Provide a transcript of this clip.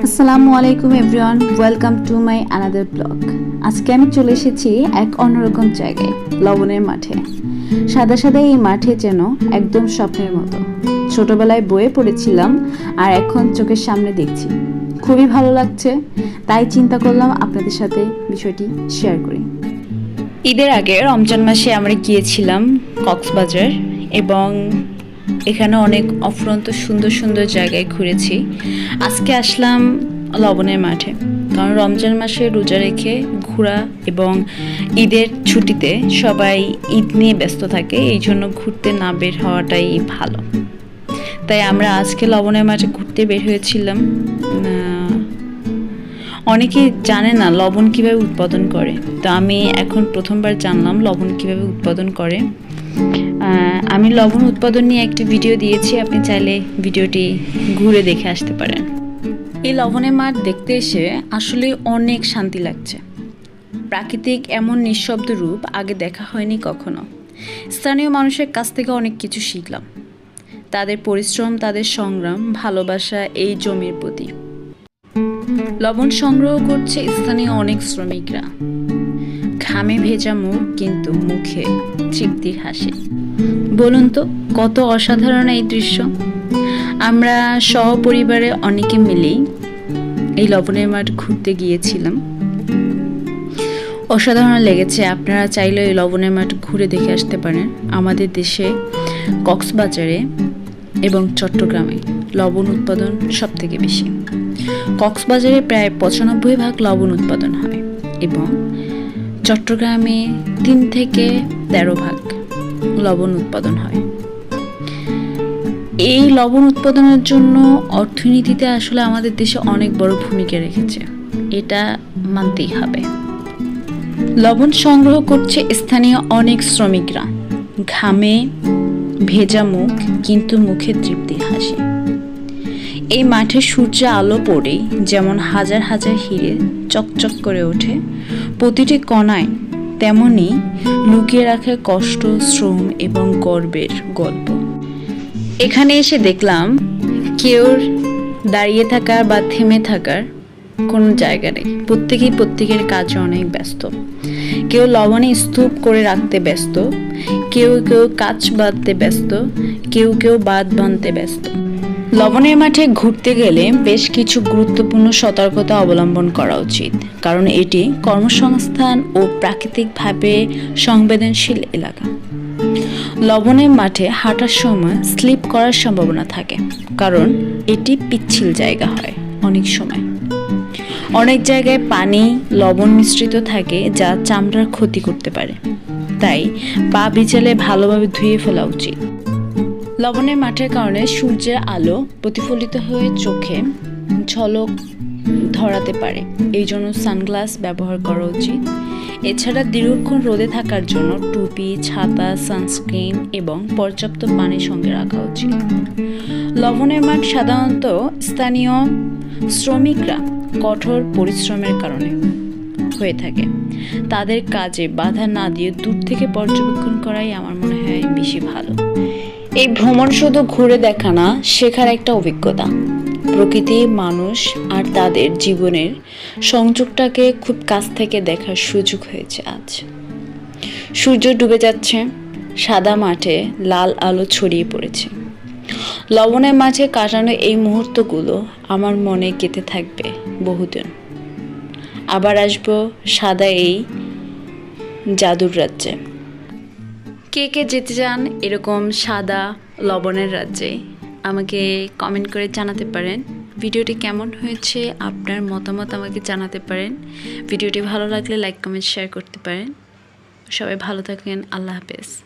আসসালামু আলাইকুম everyone, welcome to my another blog. আজকে আমি চলে এসেছি এক অন্যরকম জায়গায়, লবণের মাঠে। সাদা সাদা এই মাঠে যেন একদম স্বপ্নের মতো। ছোটবেলায় বয়ে পড়েছিলাম আর এখন চোখের সামনে দেখছি। খুবই ভালো লাগছে, তাই চিন্তা করলাম আপনাদের সাথে বিষয়টি শেয়ার করি। ঈদের আগে রমজান মাসে আমরা গিয়েছিলাম কক্সবাজার এবং এখানে অনেক অফুরন্ত, সুন্দর সুন্দর জায়গায় ঘুরেছি। আজকে আসলাম লবণের মাঠে, কারণ রমজান মাসে রোজা রেখে ঘোরা এবং ঈদের ছুটিতে সবাই ঈদ নিয়ে ব্যস্ত থাকে, এই জন্য ঘুরতে না বের হওয়াটাই ভালো। তাই আমরা আজকে লবণের মাঠে ঘুরতে বের হয়েছিলাম। অনেকে জানে না লবণ কীভাবে উৎপাদন করে। তো আমি এখন প্রথমবার জানলাম লবণ কীভাবে উৎপাদন করে। আমি লবণ উৎপাদন নিয়ে একটি ভিডিও দিয়েছি, আপনি চাইলে ভিডিওটি ঘুরে দেখে আসতে পারেন। এই লবণের মাঠ দেখতে এসে আসলে অনেক শান্তি লাগছে। প্রাকৃতিক এমন নিঃশব্দ রূপ আগে দেখা হয়নি কখনো। স্থানীয় মানুষের কাছ থেকে অনেক কিছু শিখলাম। তাদের পরিশ্রম, তাদের সংগ্রাম, ভালোবাসা, এই জমির প্রতি। লবণ সংগ্রহ করছে স্থানীয় অনেক শ্রমিকরা। ঘামে ভেজা মুখ কিন্তু মুখে তৃপ্তির হাসি। বলুন তো, কত অসাধারণ এই দৃশ্য? আমরা সহপরিবারে অনেকে মিলেই এই লবণের মাঠ ঘুরতে গিয়েছিলাম। অসাধারণ লেগেছে, আপনারা চাইলে এই লবণের মাঠ ঘুরে দেখে আসতে পারেন আমাদের দেশে কক্সবাজারে এবং চট্টগ্রামে লবণ উৎপাদন সব থেকে বেশি। কক্সবাজারে প্রায় পঁচানব্বই ভাগ লবণ উৎপাদন হয় এবং চট্টগ্রামে তিন থেকে তেরো ভাগ লবণ উৎপাদন হয়। এই লবণ উৎপাদনের জন্য অর্থনীতিতে আসলে আমাদের দেশে অনেক বড় ভূমিকা রেখেছে। এটা মানতেই হবে। লবণ সংগ্রহ করছে স্থানীয় অনেক শ্রমিকরা। ঘামে, ভেজা মুখ, কিন্তু মুখে তৃপ্তির হাসি। এই মাঠে সূর্যে আলো পড়েই যেমন হাজার হাজার হিরে চকচক করে ওঠে প্রতিটি কণায় তেমনি লুকিয়ে রাখে কষ্ট, শ্রম এবং গর্বের গল্প। এখানে এসে দেখলাম কেউ দাঁড়িয়ে থাকার বা থেমে থাকার কোনো জায়গা নেই। প্রত্যেকেই প্রত্যেকের কাজে অনেক ব্যস্ত। কেউ লবণে স্তূপ করে রাখতে ব্যস্ত, কেউ কেউ কাজ বাঁধতে ব্যস্ত, কেউ কেউ বাদ বাঁধতে ব্যস্ত। লবণের মাঠে ঘুরতে গেলে বেশ কিছু গুরুত্বপূর্ণ সতর্কতা অবলম্বন করা উচিত। কারণ এটি কর্মসংস্থান ও প্রাকৃতিকভাবে সংবেদনশীল এলাকা। লবণের মাঠে হাঁটার সময় স্লিপ করার সম্ভাবনা থাকে, কারণ এটি পিচ্ছিল জায়গা হয় অনেক সময়। অনেক জায়গায় পানি, লবণ মিশ্রিত থাকে যা চামড়ার ক্ষতি করতে পারে। তাই পা ভিজালে ভালোভাবে ধুয়ে ফেলা উচিত। লবণের মাঠের কারণে সূর্যের আলো প্রতিফলিত হয়ে চোখে ঝলক ধরাতে পারে। এই জন্য সানগ্লাস ব্যবহার করা উচিত। এছাড়া দীর্ঘক্ষণ রোদে থাকার জন্য টুপি, ছাতা, সানস্ক্রিন এবং পর্যাপ্ত পানি সঙ্গে রাখা উচিত। লবণের মাঠ সাধারণত স্থানীয় শ্রমিকরা কঠোর পরিশ্রমের কারণে হয়ে থাকে। তাদের কাজে বাধা না দিয়ে দূর থেকে পর্যবেক্ষণ করাই আমার মনে হয় বেশি ভালো। এই ভ্রমণ শুধু ঘুরে দেখা না, শেখার একটা অভিজ্ঞতা। প্রকৃতি, মানুষ আর তাদের জীবনের সংযোগটাকে খুব কাছ থেকে দেখার সুযোগ হয়েছে আজ। সূর্য ডুবে যাচ্ছে, সাদা মাঠে লাল আলো ছড়িয়ে পড়েছে। লবণের মাঝে কাটানো এই মুহূর্তগুলো আমার মনে গেঁথে থাকবে বহুদিন। আবার আসব সাদা এই জাদুর রাজ্যে। কে কে যেতে চান এরকম সাদা লবণের রাজ্যে, আমাকে কমেন্ট করে জানাতে পারেন। ভিডিওটি কেমন হয়েছে, আপনার মতামত আমাকে জানাতে পারেন। ভিডিওটি ভালো লাগলে লাইক কমেন্ট শেয়ার করতে পারেন। সবাই ভালো থাকেন আল্লাহ হাফেজ।